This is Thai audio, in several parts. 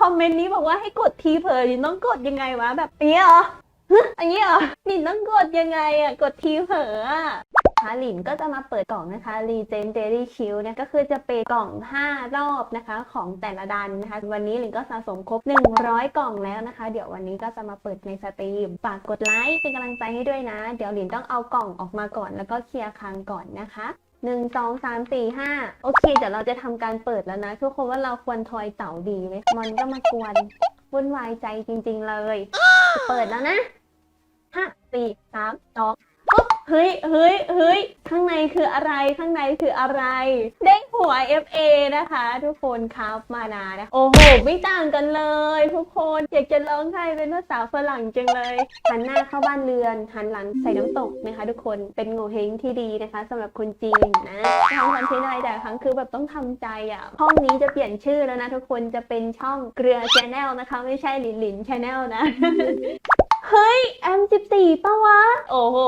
คอมเมนต์นี้บอกว่าให้กดทีเผลอหลินต้องกดยังไงวะแบบอย่างเงี้ยเหรออันนี้เหรอหลินต้องกดยังไงอะ กดทีเผลออะนคะหลินก็จะมาเปิดกล่องนะคะ Legendary Q เนี่ยก็คือจะเป็นกล่อง 5 รอบนะคะ ของแต่ละดันนะคะ วันนี้หลินก็สะสมครบ 100 กล่องแล้วนะคะ เดี๋ยววันนี้ก็จะมาเปิดในสตรีม ฝากกดไลค์เป็นกำลังใจให้ด้วยนะ เดี๋ยวหลินต้องเอากล่องออกมาก่อน แล้วก็เคลียร์คลังก่อนนะคะ หนึ่งสองสามสี่ห้าโอเคเดี๋ยวเราจะทำการเปิดแล้วนะ ทุกคนว่าเราควรทอยเต่าดีไหมมันก็มากวนวุ่นวายใจจริง ๆ เลย เปิดแล้วนะห้าสี่สามสอง เฮ้ยเฮ้ยเฮ้ยข้างในคืออะไรข้างในคืออะไรได้หัว FA นะคะ ทุกคนครับมานานะโอ้โห ไม่ต่างกันเลย ทุกคนอยากจะร้องไห้เป็นภาษาฝรั่งจังเลยหันหน้าเข้าบ้านเรือนหันหลังใส่น้ำตกนะคะ ทุกคนเป็นโงเฮงที่ดีนะคะสำหรับคนจีนนะทำคอนเทนต์อะไรแต่ละครั้งคือแบบต้องทำใจอะห้องนี้จะเปลี่ยนชื่อแล้วนะทุกคนจะเป็นช่องเกลือชแนลนะคะ ไม่ใช่หลินหลินชแนลนะเฮ้ย M14 ปะวะ โอ้โห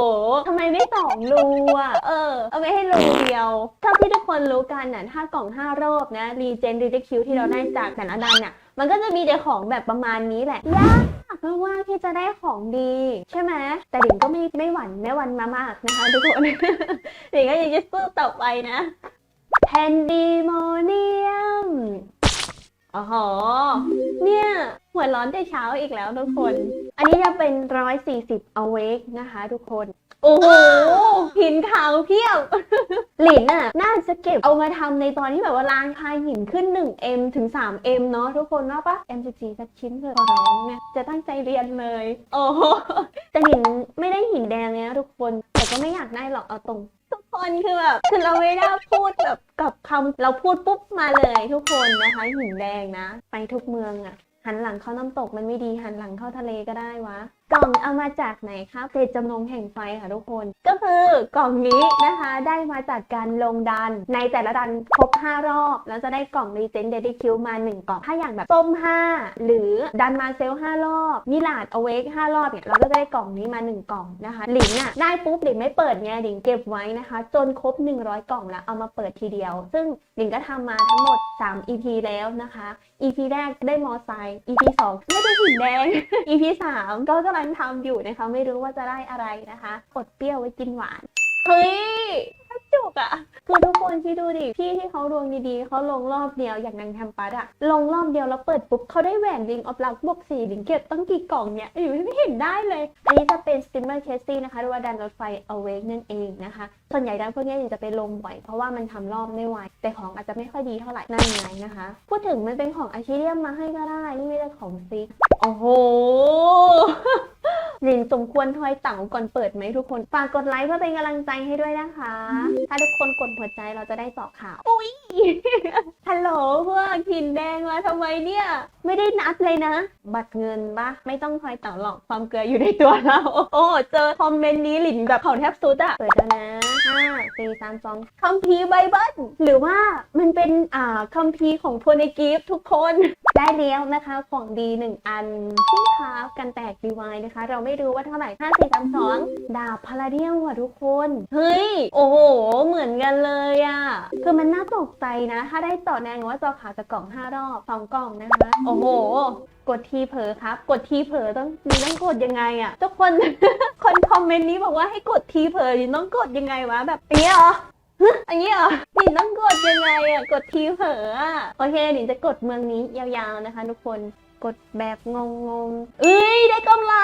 ทำไมไม่สองรูอะ เออ เอาไว้ให้รูเดียวเท่าที่ทุกคนรู้กันน่ะถ้ากล่อง 5 รอบนะ รีเจนรีเจคิวที่เราได้จากแต่ละดันน่ะ มันก็จะมีแต่ของแบบประมาณนี้แหละยากมากที่จะได้ของดี ใช่ไหมแต่หลิงก็ไม่ไม่หวั่นไม่หวั่นมามากนะคะทุกคนหลิงก็ยังจะสู้ต่อไปนะแพนดีโมเนียมอ๋อโหเนี่ยหัวร้อนแต่เช้าอีกแล้วทุกคน อันนี้จะเป็น 140 awake นะคะทุกคน โอ้โหหินขาวเพียบ หลินน่ะ น่าจะเก็บเอามาทำในตอนที่แบบว่าล้างคายหินขึ้น 1m ถึง 3m เนาะทุกคนว่าปะ M14 สักชิ้นเถอะขอร้องเนี่ยจะตั้งใจเรียนเลย โอ้โหแต่หินไม่ได้หินแดงเลยนะทุกคนแต่ก็ไม่อยากได้หรอกเอาตรง ทุกคนคือแบบคือเราไม่ได้พูดแบบกับคำเราพูดปุ๊บมาเลยทุกคนนะคะหินแดงนะ ไปทุกเมืองอะ่ะ หันหลังเข้าน้ำตกมันไม่ดีหันหลังเข้าทะเลก็ได้วะ กล่องเอามาจากไหนครับเจตจำนงแห่งไฟค่ะทุกคน ก็คือกล่องนี้นะคะได้มาจากการลงดัน ในแต่ละดันครบ 5 รอบ แล้วจะได้กล่องรีเจนเดดิคิวมา 1 กล่อง ถ้าอย่างแบบส้ม 5 หรือดันมาเซล 5 รอบมิลาดอเวก5รอบเนี่ยเราก็จะได้กล่องนี้มา 1 กล่องนะคะหลิงอะได้ปุ๊บหลิงไม่เปิดไงหลิงเก็บไว้นะคะ จนครบ 100 กล่องแล้วเอามาเปิดทีเดียว ซึ่งหลิงก็ทำมาทั้งหมด 3 EP แล้วนะคะ EP แรกได้มอไซค์ EP 2ไม่ได้หินแดง EP 3ก็กำลังันทำอยู่นะคะ ไม่รู้ว่าจะได้อะไรนะคะ อดเปรี้ยวไว้กินหวาน เฮ้ยจุกอะคือทุกคนที่ดูดิ พี่ที่เขาดวงดีๆ เขาลงรอบเดียวอย่างนางแคมปัสอะลงรอบเดียวแล้วเปิดปุ๊บเขาได้แหวนลิงออฟลักบวกสี่ลิงเก็บตั้งกี่กล่องเนี่ยอยู่ไม่เห็นได้เลย อันนี้จะเป็นสติมเมอร์เคสซี่นะคะหรือว่าดันรถไฟ awake นั่นเองนะคะ ส่วนใหญ่ดันพวกนี้จะไปลงบ่อย เพราะว่ามันทำรอบไม่ไหว แต่ของอาจจะไม่ค่อยดีเท่าไหร่นั่นไงนะคะ พูดถึงมันเป็นของอาชิเรียมมาให้ก็ได้ไม่ได้ของซิกโอ้โห ลินสมควรทอยเต๋าก่อนเปิดไหมทุกคน ฝากกดไลค์เพื่อเป็นกำลังใจให้ด้วยนะคะ ถ้าทุกคนกดหัวใจเราจะได้ต่อข่าว อุ้ยฮัลโหลพวกหินแดงมาทำไมเนี่ย ไม่ได้นัดเลยนะ บัตรเงินปะไม่ต้องทอยเต๋าหรอกความเกลืออยู่ในตัวเรา โอ้ เจอคอมเมนต์นี้หลินแบบเขาแทบสุดอะเปิดแล้วนะ ห้าสี่สามสองคัมภีร์ไบเบิลหรือว่ามันเป็นอ่าคัมภีร์ของโพเนกิฟทุกคน ได้แล้วนะคะของดีหนึ่งอันที่คราฟกันแตกดีไวนะคะ เราไม่รู้ว่าเท่าไหร่ห้าสี่สามสองดาบพาราเดียมว่ะทุกคน เฮ้ย โอ้โห เหมือนกันเลยอะคือมันน่าตกใจนะ ถ้าได้ต่อแนงว่าจอขาจะกล่องห้ารอบสองกล่องนะคะ โอ้โห กดทีเผลอครับ กดทีเผลอต้องมีต้องกดยังไงอะทุกคน คนคอมเมนต์นี้บอกว่าให้กดทีเผลอดิต้องกดยังไงวะแบบอย่างเงี้ยเหรออันนี้เหรอหนินต้องกดยังไงอะ กดทีเผลออะ โอเคหนินจะกดเมืองนี้ยาวๆนะคะทุกคน กดแบบงงๆเอ้ยได้กำไร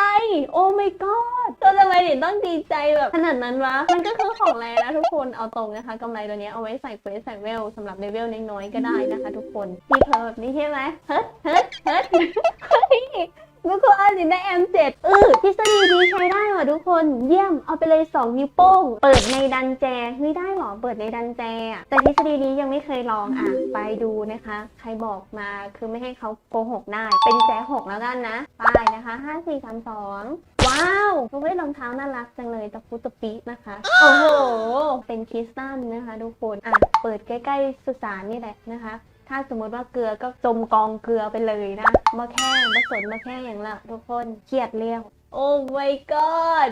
โอ้ my god ก็ทำไมหนินต้องดีใจแบบขนาดนั้นวะ มันก็คือของแรงนะทุกคนเอาตรงนะคะกำไรตัวนี้เอาไว้ใส่เฟสใส่เวลสำหรับเลเวลน้อยๆก็ได้นะคะ ทุกคนทีเผลอแบบนี้ใช่ไหมเฮ้ยเฮ้ยเฮ้ย ทุกคนหนินได้ M7 เออทฤษฎีดีใช้ได้ว่ะทุกคนเยี่ยมเอาไปเลย 2 นิ้วโป้ง เปิดในดันแจเฮ้ยได้เหรอเปิดในดันแจอะแต่ทฤษฎีนี้ยังไม่เคยลองอะไปดูนะคะ ใครบอกมาคือไม่ให้เขาโกหกได้ เป็นแจหกแล้วกันนะไปนะคะ5 4 3 2ว้าวทุกคนรองเท้าน่ารักจังเลยตะปุตะปินะคะโอ้โหเป็นคริสตัลนะคะ ทุกคนอะเปิดใกล้ๆสุสานนี่แหละนะคะ ถ้าสมมติว่าเกลือก็จมกองเกลือไปเลยนะ มาแค่มาสนมาแค่อย่างละทุกคนเครียดเรียวโอ้ my god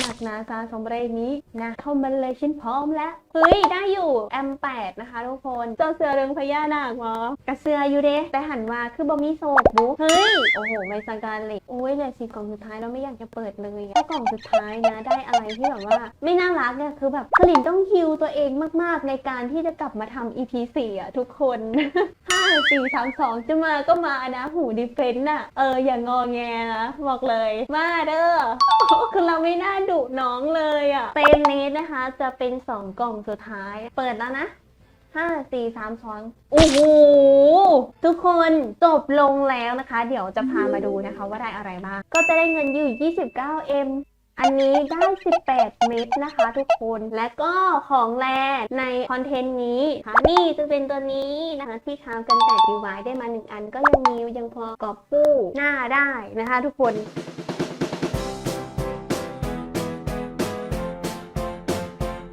หนักหนาสาสมเรนี้นะเข้ามาเลยฉันพร้อมแล้วเฮ้ยได้อยู่แอมแปดนะคะทุกคนเจ้าเสือเรืองพญานาคหรอกระเสืออยู่เด้แต่หันมาคือบอมีโศกบุ๊เฮ้ยโอ้โหไม่สังการเลยโอ้ยเลยสิกล่องสุดท้ายเราไม่อยากจะเปิดเลยอะถ้ากล่องสุดท้ายนะได้อะไรที่แบบว่า ไม่น่ารักเนี่ยคือแบบผลินต้องฮิวตัวเองมากๆ ในการที่จะกลับมาทำ EP 4อะทุกคนห้าสี่สามสองจะมาก็มานะหูดิเฟนต์น่ะเอออย่างงอแงนะบอกเลยมาเด้อคือเราไม่น่าดุน้องเลยอะเฟรมนี้นะคะ จะเป็นสองกล่องสุดท้าย เปิดแล้วนะห้าสี่สามสองโอ้โห ทุกคนจบลงแล้วนะคะ เดี๋ยวจะพามาดูนะคะว่าได้อะไรบ้าง ก็จะได้เงินอยู่ 29M อันนี้ได้ 18 เม็ดนะคะทุกคน และก็ของแรในคอนเทนต์นี้ค่ะนี่จะเป็นตัวนี้นะคะที่ทำกันแตกดีไว้ได้มา 1 อันก็ยังมียังพอกอบกู้หน้าได้นะคะทุกคน